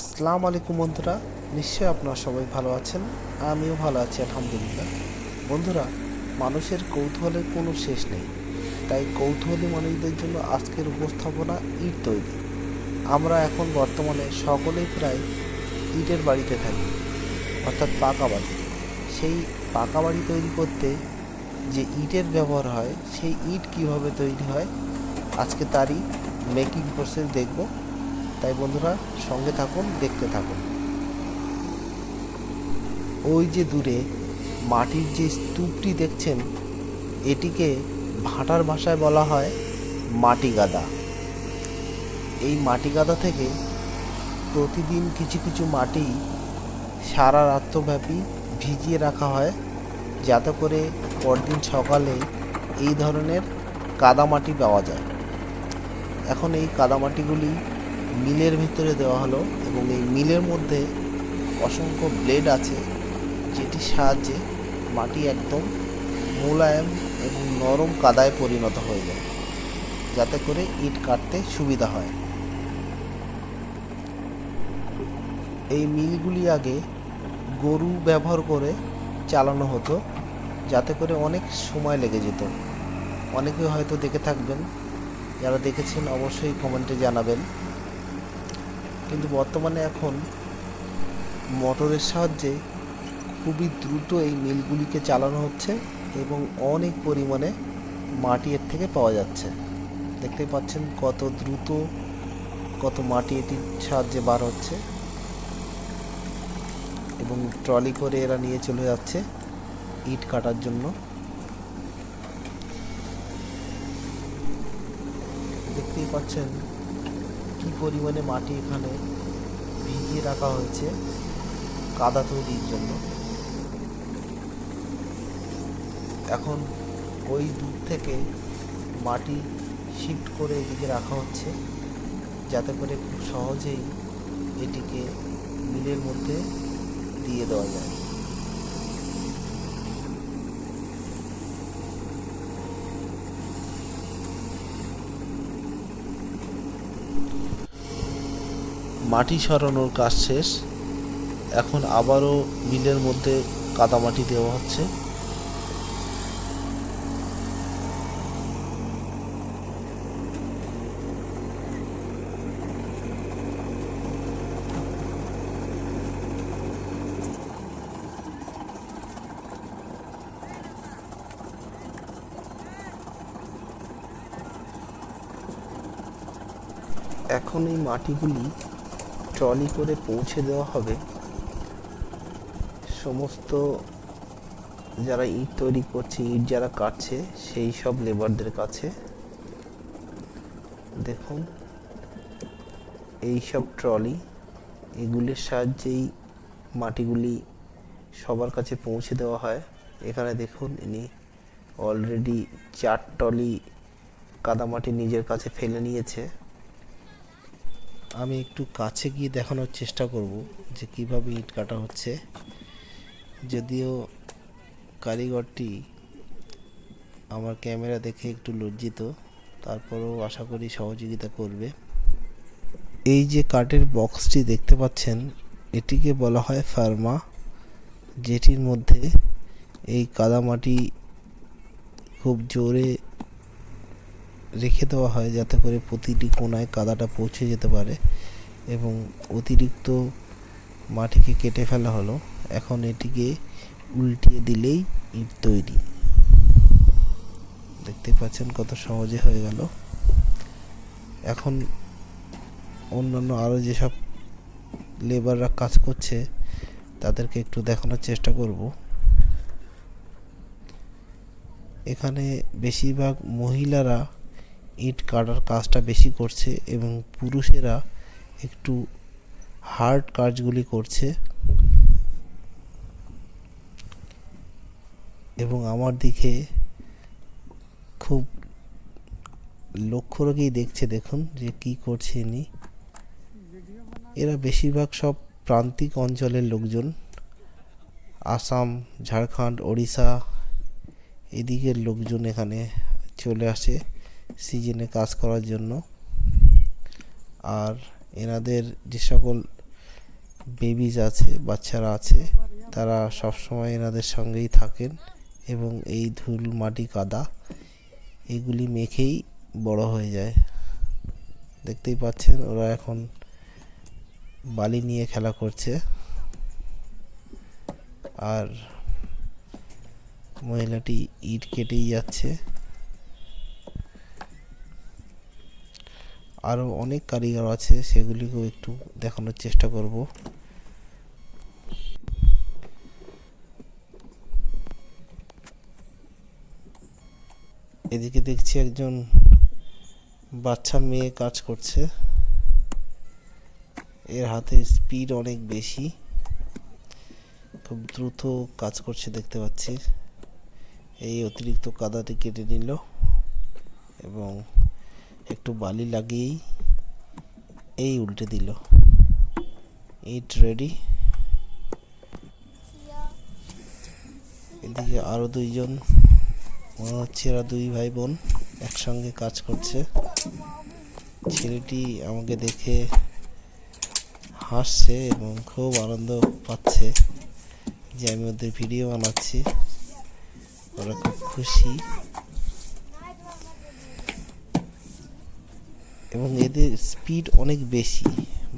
আসসালামু আলাইকুম বন্ধুরা, নিশ্চয়ই আপনারা সবাই ভালো আছেন, আমিও ভালো আছি, আলহামদুলিল্লাহ। বন্ধুরা, মানুষের কৌতূহলের কোনো শেষ নেই। তাই কৌতূহলী মানুষদের জন্য আজকের উপস্থাপনা ইট তৈরি। আমরা এখন বর্তমানে সকলেই প্রায় ইটের বাড়িতে থাকি, অর্থাৎ পাকা বাড়ি। সেই পাকা বাড়ি তৈরি করতে যে ইটের ব্যবহার হয়, সেই ইট কীভাবে তৈরি হয়, আজকে তারই মেকিং প্রসেস দেখব। তাই বন্ধুরা, সঙ্গে থাকুন, দেখতে থাকুন। ওই যে দূরে মাটির যে স্তূপটি দেখছেন, এটিকে ভাটার ভাষায় বলা হয় মাটি গাদা এই মাটি গাদা থেকে প্রতিদিন কিছু কিছু মাটি সারা রাত্রব্যাপী ভিজিয়ে রাখা হয়, যাতে করে পরদিন সকালে এই ধরনের কাদামাটি পাওয়া যায়। এখন এই কাদামাটিগুলি মিলের ভিতরে দেওয়া হলো এবং এই মিলের মধ্যে অসংখ্য ব্লেড আছে যেটির সাহায্যে মাটি একদম মোলায়েম এবং নরম কাদায় পরিণত হয়ে যায়, যাতে করে ইট কাটতে সুবিধা হয়। এই মিলগুলি আগে গরু ব্যবহার করে চালানো হতো, যাতে করে অনেক সময় লেগে যেত। অনেকে হয়তো দেখে থাকবেন, যারা দেখেছেন অবশ্যই কমেন্টে জানাবেন। কিন্তু বর্তমানে এখন মোটরের সাহায্যে খুবই দ্রুত এই মিলগুলিকে চালানো হচ্ছে এবং অনেক পরিমাণে মাটি এর থেকে পাওয়া যাচ্ছে। দেখতে পাচ্ছেন কত দ্রুত, কত মাটি এটির সাহায্যে বার হচ্ছে এবং ট্রলি করে এরা নিয়ে চলে যাচ্ছে ইট কাটার জন্য। দেখতেই পাচ্ছেন কি পরিমাণে মাটি এখানে ভিজিয়ে রাখা হয়েছে, কাদা তৈরির জন্য। এখন ওই দূর থেকে মাটি শিফট করে এদিকে রাখা হচ্ছে, যাতে করে খুব সহজেই এটিকে মিলের মধ্যে দিয়ে দেওয়া যায়। মাটি সরানোর কাজ শেষ। এখন আবারও মিলের মধ্যে কাদামাটি দেওয়া হচ্ছে। এখন এই মাটিগুলি ট্রলি করে পৌঁছে দেওয়া হবে। সমস্ত যারা ইট তৈরি করছে, ইট যারা কাটছে, সেই সব লেবারদের কাছে দেখুন এই সব ট্রলি, এগুলির সাহায্যেই মাটিগুলি সবার কাছে পৌঁছে দেওয়া হয়। এখানে দেখুন, ইনি অলরেডি চার টলি কাদামাটি নিজের কাছে ফেলে নিয়েছে। আমি একটু কাছে গিয়ে দেখানোর চেষ্টা করব যে কীভাবে ইট কাটা হচ্ছে। যদিও কারিগরটি আমার ক্যামেরা দেখে একটু লজ্জিত, তারপরেও আশা করি সহযোগিতা করবে। এই যে কাঠের বক্সটি দেখতে পাচ্ছেন, এটিকে বলা হয় ফার্মা, যেটির মধ্যে এই কাদামাটি খুব জোরে রেখে দেওয়া হয় যাতে করে প্রতিটি কোনায় কাদাটা পৌঁছে যেতে পারে এবং অতিরিক্ত মাটিকে কেটে ফেলা হলো। এখন এটিকে উল্টিয়ে দিলেই ইট তৈরি। দেখতে পাচ্ছেন কত সহজে হয়ে গেল। এখন অন্যান্য আরও যেসব লেবাররা কাজ করছে, তাদেরকে একটু দেখানোর চেষ্টা করব। এখানে বেশিরভাগ মহিলারা ইট কাটার কাজটা বেশি করছে এবং পুরুষেরা একটু হার্ড কাজগুলি করছে। এবং আমার দিকে খুব লক্ষ্য রেখেই দেখছে, দেখুন যে কি করছে ইনি। এরা বেশিরভাগ সব প্রান্তিক অঞ্চলের লোকজন। আসাম, ঝাড়খণ্ড, ওড়িশা, এদিকের লোকজন এখানে চলে আসে। সিজনে কাজ করার জন্য। আর এনাদের যে সকল বেবিজ আছে, বাচ্চারা আছে, তারা সবসময় এনাদের সঙ্গেই থাকেন এবং এই ধুল, মাটি, কাদা এগুলি মেখেই বড় হয়ে যায়। দেখতেই পাচ্ছেন, ওরা এখন বালি নিয়ে খেলা করছে। আর মহিলাটি ইট কেটেই যাচ্ছে। আরও অনেক কারিগর আছে, সেগুলিকেও একটু দেখানোর চেষ্টা করব। এদিকে দেখছি একজন বাচ্চা মেয়ে কাজ করছে। এর হাতে স্পিড অনেক বেশি। খুব দ্রুত কাজ করছে দেখতে পাচ্ছি। এই অতিরিক্ত কাদাটি কেটে নিল এবং একটু বালি লাগিয়েই এই উল্টে দিল। ইট রেডি এদিকে আরও দুইজন, মনে হচ্ছে এরা দুই ভাই বোন একসঙ্গে কাজ করছে। ছেলেটি আমাকে দেখে হাসছে এবং খুব আনন্দ পাচ্ছে যে আমি ওদের ভিডিও বানাচ্ছি। ওরা খুব খুশি। এবং এদের স্পিড অনেক বেশি।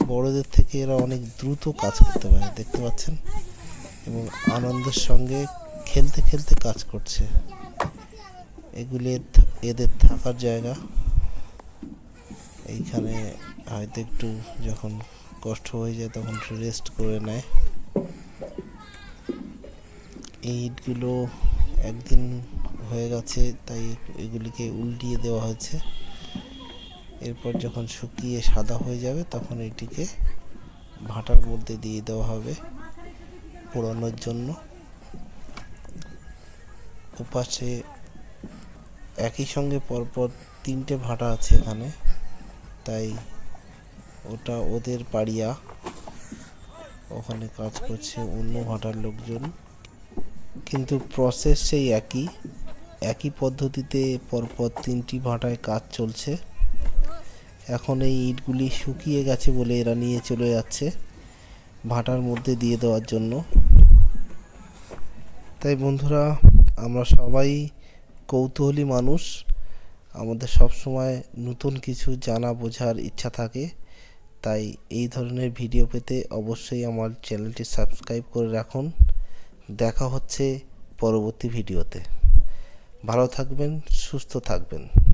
বড়দের থেকে এরা অনেক দ্রুত কাজ করতে পারে, দেখতে পাচ্ছেন? এবং আনন্দের সঙ্গে খেলতে খেলতে কাজ করছে। এগুলি এদের থাকার জায়গা। এইখানে হয়তো একটু যখন কষ্ট হয়ে যায় তখন রেস্ট করে নেয়। এই ইটগুলো একদিন হয়ে গেছে, তাই এগুলিকে উল্টিয়ে দেওয়া হয়েছে। এরপর যখন শুকিয়ে সাদা হয়ে যাবে, তখন এটিকে ভাটার মধ্যে দিয়ে দেওয়া হবে পোড়ানোর জন্য। ওপাশে একই সঙ্গে পরপর তিনটে ভাটা আছে এখানে, তাই ওটা ওদের পাড়িয়া। ওখানে কাজ করছে অন্য ভাটার লোকজন। কিন্তু প্রসেস সেই একই একই পদ্ধতিতে পরপর তিনটি ভাটায় কাজ চলছে। এখন এই ইটগুলি শুকিয়ে গেছে বলে এরা নিয়ে চলে যাচ্ছে ভাটার মধ্যে দিয়ে দেওয়ার জন্য। তাই বন্ধুরা, আমরা সবাই কৌতূহলী মানুষ। আমাদের সব সময় নতুন কিছু জানা, বোঝার ইচ্ছা থাকে। তাই এই ধরনের ভিডিও পেতে অবশ্যই আমার চ্যানেলটি সাবস্ক্রাইব করে রাখুন। দেখা হচ্ছে পরবর্তী ভিডিওতে। ভালো থাকবেন, সুস্থ থাকবেন।